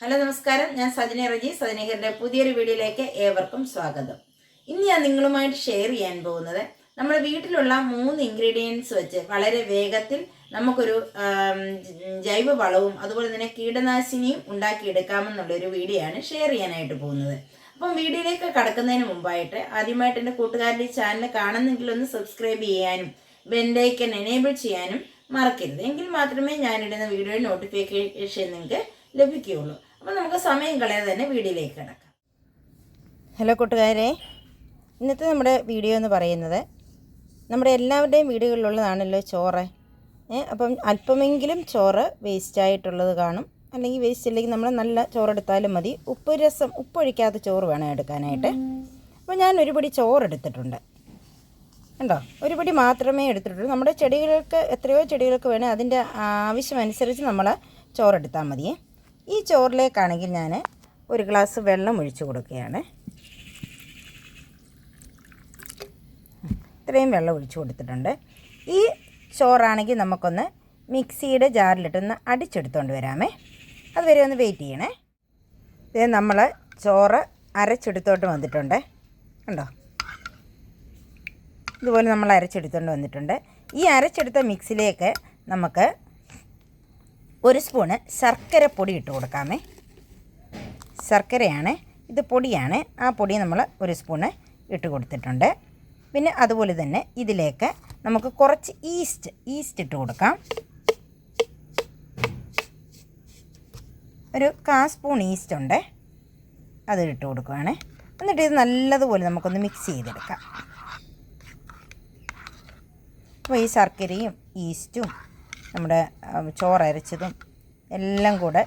Hello നമസ്കാരം. ഞാൻ സജന റജി. സജനീകരുടെ പുതിയൊരു വീഡിയോയിലേക്ക് ഏവർക്കും സ്വാഗതം. ഇന്ന് ഞാൻ നിങ്ങളുമായിട്ട് ഷെയർ ചെയ്യാൻ പോകുന്നത് നമ്മുടെ വീട്ടിലുള്ള മൂന്ന് ഇൻഗ്രീഡിയൻസ് വെച്ച് വളരെ വേഗത്തിൽ നമുക്കൊരു ജൈവ വളവും അതുപോലെ തന്നെ കീടനാശിനിയും ഉണ്ടാക്കിയെടുക്കാമെന്നുള്ളൊരു വീഡിയോ ആണ് ഷെയർ ചെയ്യാനായിട്ട് പോകുന്നത്. അപ്പം വീഡിയോയിലേക്ക് കടക്കുന്നതിന് മുമ്പായിട്ട് ആദ്യമായിട്ട് എന്റെ കൂട്ടുകാരുടെ ചാനൽ കാണുന്നെങ്കിൽ ഒന്ന് സബ്സ്ക്രൈബ് ചെയ്യാനും ബെല്ലൈക്കൻ എനേബിൾ ചെയ്യാനും മറക്കരുത്. എങ്കിൽ മാത്രമേ ഞാനിടുന്ന വീഡിയോയുടെ നോട്ടിഫിക്കേഷൻ നിങ്ങൾക്ക് ലഭിക്കുകയുള്ളൂ. അപ്പോൾ നമുക്ക് സമയം കളയാതെ തന്നെ വീഡിയോയിലേക്ക് കിടക്കാം. ഹലോ കൂട്ടുകാരെ ഇന്നത്തെ നമ്മുടെ വീഡിയോ എന്ന് പറയുന്നത് നമ്മുടെ എല്ലാവരുടെയും വീടുകളിലുള്ളതാണല്ലോ ചോറ്. അപ്പം അല്പമെങ്കിലും ചോറ് വേസ്റ്റ് ആയിട്ടുള്ളത് കാണും. അല്ലെങ്കിൽ വേസ്റ്റ് ഇല്ലെങ്കിൽ നമ്മൾ നല്ല ചോറെടുത്താലും മതി. ഉപ്പ് രസം ഉപ്പൊഴിക്കാത്ത ചോറ് വേണം എടുക്കാനായിട്ട്. അപ്പോൾ ഞാൻ ഒരു പിടി ചോറ് എടുത്തിട്ടുണ്ട്. കണ്ടോ? ഒരു പിടി മാത്രമേ എടുത്തിട്ടുള്ളൂ. നമ്മുടെ ചെടികൾക്ക് എത്രയോ ചെടികൾക്ക് വേണേൽ അതിന്റെ ആവശ്യമനുസരിച്ച് നമ്മൾ ചോറെടുത്താൽ മതിയേ. ഈ ചോറിലേക്കാണെങ്കിൽ ഞാൻ ഒരു ഗ്ലാസ് വെള്ളം ഒഴിച്ചു കൊടുക്കുകയാണ്. ഇത്രയും വെള്ളം ഒഴിച്ചു കൊടുത്തിട്ടുണ്ട്. ഈ ചോറാണെങ്കിൽ നമുക്കൊന്ന് മിക്സിയുടെ ജാറിലിട്ടൊന്ന് അടിച്ചെടുത്തുകൊണ്ട് വരാമേ. അതുവരെ ഒന്ന് വെയിറ്റ് ചെയ്യണേ. ഇത് നമ്മൾ ചോറ് അരച്ചെടുത്തോട്ട് വന്നിട്ടുണ്ട്. കണ്ടോ? ഇതുപോലെ നമ്മൾ അരച്ചെടുത്തോണ്ട് വന്നിട്ടുണ്ട്. ഈ അരച്ചെടുത്ത മിക്സിലേക്ക് നമുക്ക് ഒരു സ്പൂണ് ശർക്കര പൊടി ഇട്ട് കൊടുക്കാമേ. ശർക്കരയാണ് ഇത് പൊടിയാണ്. ആ പൊടി നമ്മൾ ഒരു സ്പൂണ് ഇട്ട് കൊടുത്തിട്ടുണ്ട്. പിന്നെ അതുപോലെ തന്നെ ഇതിലേക്ക് നമുക്ക് കുറച്ച് ഈസ്റ്റ് ഈസ്റ്റ് ഇട്ട് കൊടുക്കാം. ഒരു കാ സ്പൂൺ ഈസ്റ്റ് ഉണ്ട്. അത് ഇട്ട് കൊടുക്കുകയാണ് എന്നിട്ട് ഇത് നല്ലതുപോലെ നമുക്കൊന്ന് മിക്സ് ചെയ്തെടുക്കാം. അപ്പോൾ ഈ ശർക്കരയും ഈസ്റ്റും നമ്മുടെ ചോറ് ചോറരച്ചതും എല്ലാം കൂടെ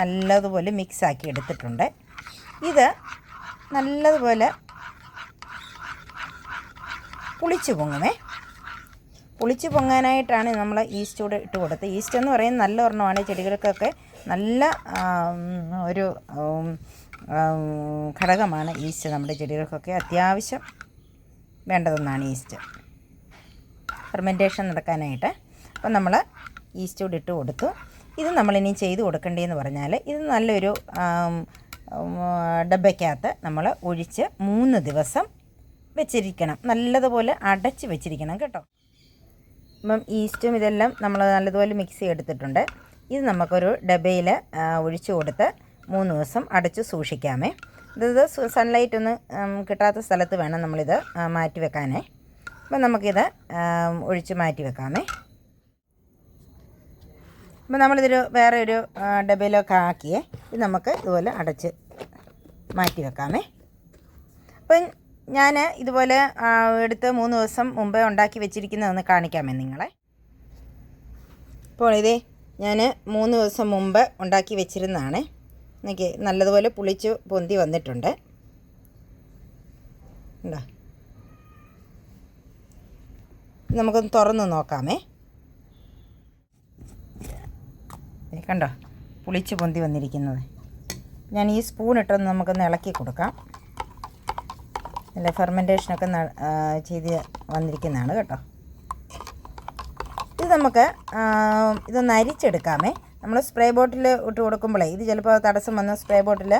നല്ലതുപോലെ മിക്സാക്കി എടുത്തിട്ടുണ്ട്. ഇത് നല്ലതുപോലെ പുളിച്ച് പൊങ്ങുമേ. പുളിച്ച് പൊങ്ങാനായിട്ടാണ് നമ്മൾ ഈസ്റ്റ് കൂടെ ഇട്ട് കൊടുത്തത്. ഈസ്റ്റ് എന്ന് പറയുന്നത് നല്ല ഒരെണ്ണമാണ്. ചെടികൾക്കൊക്കെ നല്ല ഒരു ഘടകമാണ് ഈസ്റ്റ് നമ്മുടെ ചെടികൾക്കൊക്കെ അത്യാവശ്യം വേണ്ടതൊന്നാണ് ഈസ്റ്റ് ഫെർമെന്റേഷൻ നടക്കാനായിട്ട്. അപ്പം നമ്മൾ ഈസ്റ്റ് കൂടി ഇട്ട് കൊടുത്തു. ഇത് നമ്മളിനി ചെയ്ത് കൊടുക്കേണ്ടതെന്ന് പറഞ്ഞാൽ ഇത് നല്ലൊരു ഡബയ്ക്കകത്ത് നമ്മൾ ഒഴിച്ച് മൂന്ന് ദിവസം വെച്ചിരിക്കണം. നല്ലതുപോലെ അടച്ച് വെച്ചിരിക്കണം കേട്ടോ. അപ്പം ഈസ്റ്റും ഇതെല്ലാം നമ്മൾ നല്ലതുപോലെ മിക്സ് ചെയ്തെടുത്തിട്ടുണ്ട്. ഇത് നമുക്കൊരു ഡബയിൽ ഒഴിച്ചു കൊടുത്ത് മൂന്ന് ദിവസം അടച്ചു സൂക്ഷിക്കാമേ. ഇത് സൺലൈറ്റ് ഒന്ന് കിട്ടാത്ത സ്ഥലത്ത് വേണം നമ്മളിത് മാറ്റി വെക്കാനേ. അപ്പം നമുക്കിത് ഒഴിച്ച് മാറ്റി വെക്കാമേ. അപ്പം നമ്മളിതൊരു വേറെ ഒരു ഡബയിലൊക്കെ ആക്കിയേ. ഇത് നമുക്ക് ഇതുപോലെ അടച്ച് മാറ്റി വെക്കാമേ. അപ്പം ഞാൻ ഇതുപോലെ എടുത്ത് മൂന്ന് ദിവസം മുമ്പേ ഉണ്ടാക്കി വെച്ചിരിക്കുന്നതൊന്ന് കാണിക്കാമേ നിങ്ങളെ. അപ്പോൾ ഇതേ ഞാൻ മൂന്ന് ദിവസം മുമ്പ് ഉണ്ടാക്കി വെച്ചിരുന്നതാണ്. എനിക്ക് നല്ലതുപോലെ പുളിച്ച് പൊന്തി വന്നിട്ടുണ്ട്. ഉണ്ടോ നമുക്കൊന്ന് തുറന്ന് നോക്കാമേ. കണ്ടോ? പുളിച്ച് പൊന്തി വന്നിരിക്കുന്നത്. ഞാൻ ഈ സ്പൂൺ ഇട്ടൊന്ന് നമുക്കൊന്ന് ഇളക്കി കൊടുക്കാം. നല്ല ഫെർമെന്റേഷനൊക്കെ ചെയ്ത് വന്നിരിക്കുന്നതാണ് കേട്ടോ. ഇത് നമുക്ക് ഇതൊന്ന് അരിച്ചെടുക്കാമേ. നമ്മൾ സ്പ്രേ ബോട്ടിൽ ഇട്ട് കൊടുക്കുമ്പോഴേ ഇത് ചിലപ്പോൾ തടസ്സം വന്ന് സ്പ്രേ ബോട്ടിൽ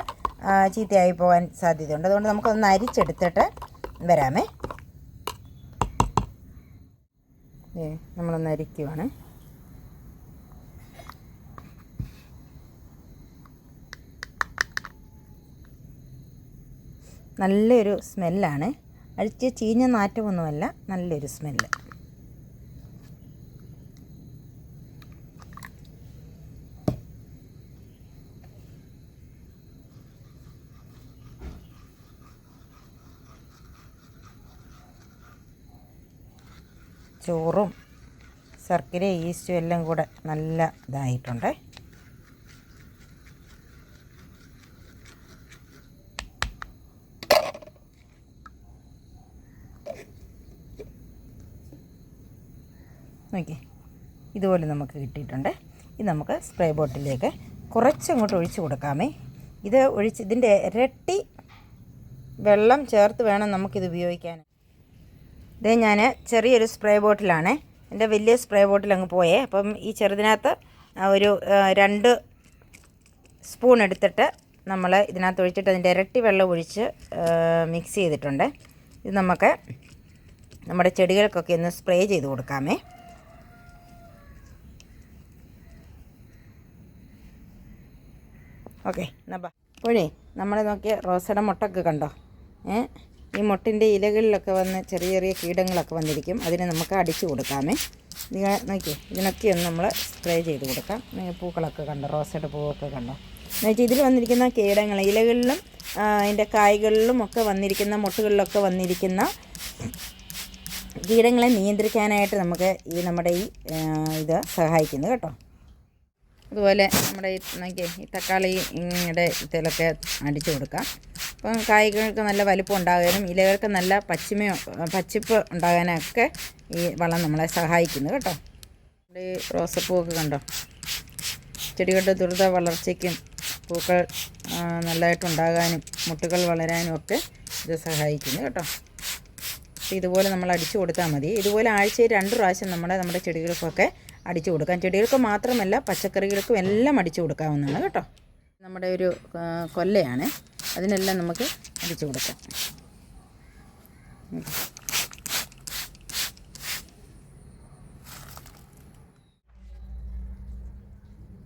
ചീത്തയായി പോകാൻ സാധ്യതയുണ്ട്. അതുകൊണ്ട് നമുക്കൊന്ന് അരിച്ചെടുത്തിട്ട് വരാമേ. നമ്മളൊന്ന് അരിക്കുവാണ്. നല്ലൊരു സ്മെല്ലാണ്. അഴിച്ച് ചീഞ്ഞ നാറ്റമൊന്നുമല്ല നല്ലൊരു സ്മെല്ല്. ചോറും ശർക്കര ഈസ്റ്റും എല്ലാം കൂടെ നല്ല ഇതായിട്ടുണ്ട്. നോക്കി ഇതുപോലെ നമുക്ക് കിട്ടിയിട്ടുണ്ട്. ഇത് നമുക്ക് സ്പ്രേ ബോട്ടിലേക്ക് കുറച്ചങ്ങോട്ട് ഒഴിച്ച് കൊടുക്കാമേ. ഇത് ഒഴിച്ച് ഇതിന്റെ ഇരട്ടി വെള്ളം ചേർത്ത് വേണം നമുക്കിത് ഉപയോഗിക്കാൻ. ഇത് ഞാൻ ചെറിയൊരു സ്പ്രേ ബോട്ടിലാണ് എന്റെ വലിയ സ്പ്രേ ബോട്ടിൽ അങ്ങ് പോയേ. അപ്പം ഈ ചെറുതിനകത്ത് ഒരു രണ്ട് സ്പൂൺ എടുത്തിട്ട് നമ്മൾ ഇതിനകത്ത് ഒഴിച്ചിട്ട് അതിന്റെ ഇരട്ടി വെള്ളം ഒഴിച്ച് മിക്സ് ചെയ്തിട്ടുണ്ട്. ഇത് നമുക്ക് നമ്മുടെ ചെടികൾക്കൊക്കെ ഒന്ന് സ്പ്രേ ചെയ്ത് കൊടുക്കാമേ. ഓക്കെ എന്നാ അപ്പോഴേ നമ്മൾ നോക്കിയ റോസയുടെ മുട്ടൊക്കെ കണ്ടോ? ഏ? ഈ മുട്ടിന്റെ ഇലകളിലൊക്കെ വന്ന് ചെറിയ ചെറിയ കീടങ്ങളൊക്കെ വന്നിരിക്കും. അതിന് നമുക്ക് അടിച്ചു കൊടുക്കാമേ. നിങ്ങൾ നോക്കിയേ ഇതിനൊക്കെ ഒന്ന് നമ്മൾ സ്പ്രേ ചെയ്ത് കൊടുക്കാം. പൂക്കളൊക്കെ കണ്ടോ? റോസയുടെ പൂവൊക്കെ കണ്ടോ? എന്ന് വെച്ചാൽ ഇതിൽ വന്നിരിക്കുന്ന കീടങ്ങൾ ഇലകളിലും അതിന്റെ കായ്കളിലും ഒക്കെ വന്നിരിക്കുന്ന മുട്ടുകളിലൊക്കെ വന്നിരിക്കുന്ന കീടങ്ങളെ നിയന്ത്രിക്കാനായിട്ട് നമുക്ക് ഈ നമ്മുടെ ഈ ഇത് സഹായിക്കുന്നു കേട്ടോ. അതുപോലെ നമ്മുടെ ഈ നോക്കിയേ ഈ ഇങ്ങയുടെ ഇതിലൊക്കെ അടിച്ചു കൊടുക്കാം അപ്പം കായ്കൾക്ക് നല്ല വലിപ്പം ഉണ്ടാകാനും ഇലകൾക്ക് നല്ല പച്ചിമയോ പച്ചിപ്പ് ഉണ്ടാകാനൊക്കെ ഈ വളം നമ്മളെ സഹായിക്കുന്നു കേട്ടോ. നമ്മുടെ ഈ റോസപ്പൂവൊക്കെ കണ്ടോ? ചെടികളുടെ ദ്രുത വളർച്ചയ്ക്കും പൂക്കൾ നല്ലതായിട്ടുണ്ടാകാനും മുട്ടുകൾ വളരാനും ഒക്കെ ഇത് സഹായിക്കുന്നു കേട്ടോ. അപ്പോൾ ഇതുപോലെ നമ്മൾ അടിച്ചു കൊടുത്താൽ മതി. ഇതുപോലെ ആഴ്ചയിൽ രണ്ട് പ്രാവശ്യം നമ്മുടെ നമ്മുടെ ചെടികൾക്കൊക്കെ അടിച്ചു കൊടുക്കാം. ചെടികൾക്ക് മാത്രമല്ല പച്ചക്കറികൾക്കും എല്ലാം അടിച്ചു കൊടുക്കാവുന്നതാണ് കേട്ടോ. നമ്മുടെ ഒരു കൊല്ലയാണ് അതിനെല്ലാം നമുക്ക് അടിച്ചു കൊടുക്കാം.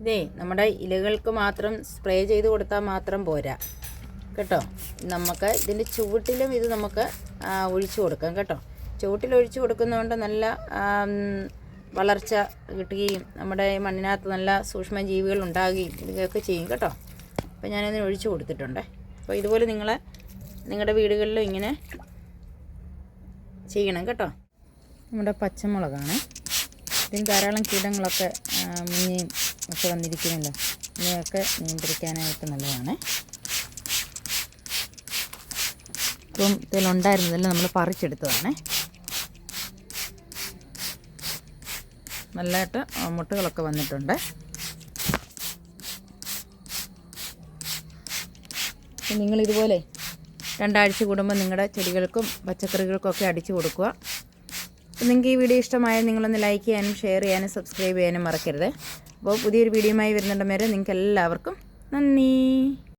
ഇതേ നമ്മുടെ ഇലകൾക്ക് മാത്രം സ്പ്രേ ചെയ്ത് കൊടുത്താൽ മാത്രം പോരാ. കേട്ടോ? നമുക്ക് ഇതിന്റെ ചുവട്ടിലും ഇത് നമുക്ക് ഒഴിച്ചു കൊടുക്കാം കേട്ടോ. ചുവട്ടിൽ ഒഴിച്ചു കൊടുക്കുന്നതുകൊണ്ട് നല്ല വളർച്ച കിട്ടുകയും നമ്മുടെ ഈ മണ്ണിനകത്ത് നല്ല സൂക്ഷ്മജീവികൾ ഉണ്ടാകുകയും ഇതൊക്കെ ചെയ്യും കേട്ടോ. അപ്പോൾ ഞാനതിന് ഒഴിച്ചു കൊടുത്തിട്ടുണ്ട്. അപ്പോൾ ഇതുപോലെ നിങ്ങൾ നിങ്ങളുടെ വീടുകളിലും ഇങ്ങനെ ചെയ്യണം കേട്ടോ. നമ്മുടെ പച്ചമുളകാണ്. ഇതിന് ധാരാളം കീടങ്ങളൊക്കെ മുങ്ങിയും ഒക്കെ വന്നിരിക്കുന്നുണ്ട്. ഇങ്ങനെയൊക്കെ നിയന്ത്രിക്കാനായിട്ട് നല്ലതാണ്. ഇപ്പം ഇതിലുണ്ടായിരുന്നതെല്ലാം നമ്മൾ പറിച്ചെടുത്തതാണ്. നല്ലതായിട്ട് മുട്ടുകളൊക്കെ വന്നിട്ടുണ്ട്. നിങ്ങളിതുപോലെ രണ്ടാഴ്ച കൂടുമ്പോൾ നിങ്ങളുടെ ചെടികൾക്കും പച്ചക്കറികൾക്കും ഒക്കെ അടിച്ചു കൊടുക്കുക. നിങ്ങൾക്ക് ഈ വീഡിയോ ഇഷ്ടമായാൽ നിങ്ങളൊന്ന് ലൈക്ക് ചെയ്യാനും ഷെയർ ചെയ്യാനും സബ്സ്ക്രൈബ് ചെയ്യാനും മറക്കരുത്. അപ്പോൾ പുതിയൊരു വീഡിയോയുമായി വരുന്നുണ്ട് വരെ നിങ്ങൾക്ക് എല്ലാവർക്കും നന്ദി.